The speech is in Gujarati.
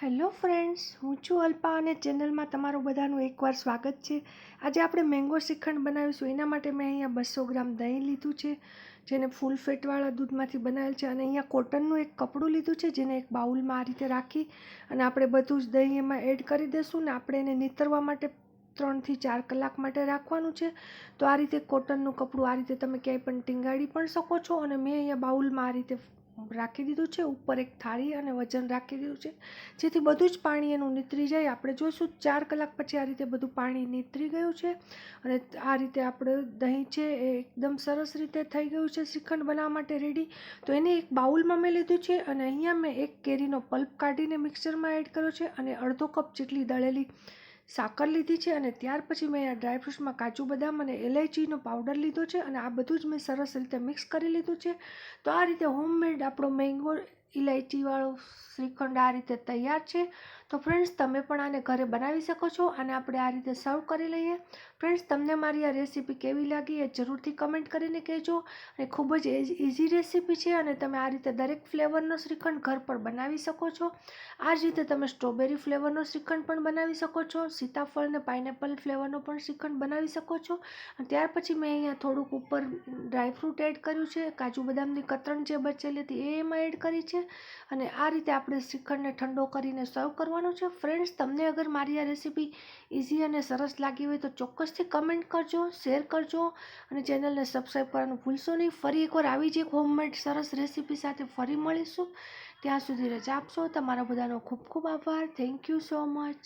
હેલો ફ્રેન્ડ્સ, હું છું અલ્પા અને ચેનલમાં તમારું બધાનું એકવાર સ્વાગત છે. આજે આપણે મેંગો શ્રીખંડ બનાવીશું. એના માટે મેં અહીંયા બસો ગ્રામ દહીં લીધું છે, જેને ફૂલ ફેટવાળા દૂધમાંથી બનાવેલ છે અને અહીંયા કોટનનું એક કપડું લીધું છે, જેને એક બાઉલમાં આ રીતે રાખી અને આપણે બધું જ દહીં એમાં એડ કરી દઈશું ને આપણે એને નીતરવા માટે ત્રણથી ચાર કલાક માટે રાખવાનું છે. તો આ રીતે કોટનનું કપડું આ રીતે તમે ક્યાંય પણ ટીંગાડી પણ શકો છો અને મેં અહીંયા બાઉલમાં આ રીતે રાખી દીધું છે, ઉપર એક થાળી અને વજન રાખી દીધું છે. જેથી બધું જ પાણી એનું નીતરી જાય. આપણે જોઈશું ચાર કલાક પછી આ રીતે બધું પાણી નીતરી ગયું છે અને આ રીતે આપણે દહીં છે એ એકદમ સરસ રીતે થઈ ગયું છે, શ્રીખંડ બનાવવા માટે રેડી તો એને એક બાઉલમાં મેં લીધું છે અને અહીંયા મેં એક કેરીનો પલ્પ કાઢીને મિક્સરમાં એડ કર્યો છે અને અડધો કપ જેટલી દળેલી સાકર લીધી છે અને ત્યાર પછી મેં ડ્રાયફ્રૂટ્સમાં કાજુ બદામ અને એલાયચીનો પાવડર લીધો છે અને આ બધું જ મેં સરસ રીતે મિક્સ કરી લીધું છે. તો આ રીતે હોમમેડ આપણો મેંગો ઇલાયચીવાળો શ્રીખંડ આ રીતે તૈયાર છે. તો ફ્રેન્ડ્સ તમે પણ આને ઘરે બનાવી શકો છો. અને આપણે આ રીતે સર્વ કરી લઈએ. ફ્રેન્ડ્સ તમને મારી આ રેસીપી કેવી લાગી એ જરૂરથી કમેન્ટ કરીને કહેજો. અને ખૂબ જ ઇઝી રેસીપી છે અને તમે આ રીતે દરેક ફ્લેવરનો શ્રીખંડ ઘર પર બનાવી શકો છો. આ જ રીતે તમે સ્ટ્રોબેરી ફ્લેવરનો શ્રીખંડ પણ બનાવી શકો છો. સીતાફળ અને પાઇનેપલ ફ્લેવરનો પણ શ્રીખંડ બનાવી શકો છો. અને ત્યાર પછી મેં અહીંયા થોડુંક ઉપર ડ્રાયફ્રૂટ એડ કર્યું છે. કાજુ બદામની કતરણ જે બચેલી હતી એ એમાં એડ કરી છે અને આ રીતે આપણે શ્રીખંડને ઠંડો કરીને સર્વ કરવાનો છે. ફ્રેન્ડ્સ તમને અગર મારી આ રેસીપી ઇઝી અને સરસ લાગી હોય તો ચોક્કસથી કમેન્ટ કરજો શેર કરજો અને ચેનલને સબસ્ક્રાઈબ કરવાનું ભૂલશો નહીં. ફરી એકવાર આવી જ એક હોમમેડ સરસ રેસીપી સાથે ફરી મળીશું. ત્યાં સુધી રજા આપશો. તમારા બધાનો ખૂબ ખૂબ આભાર. Thank you so much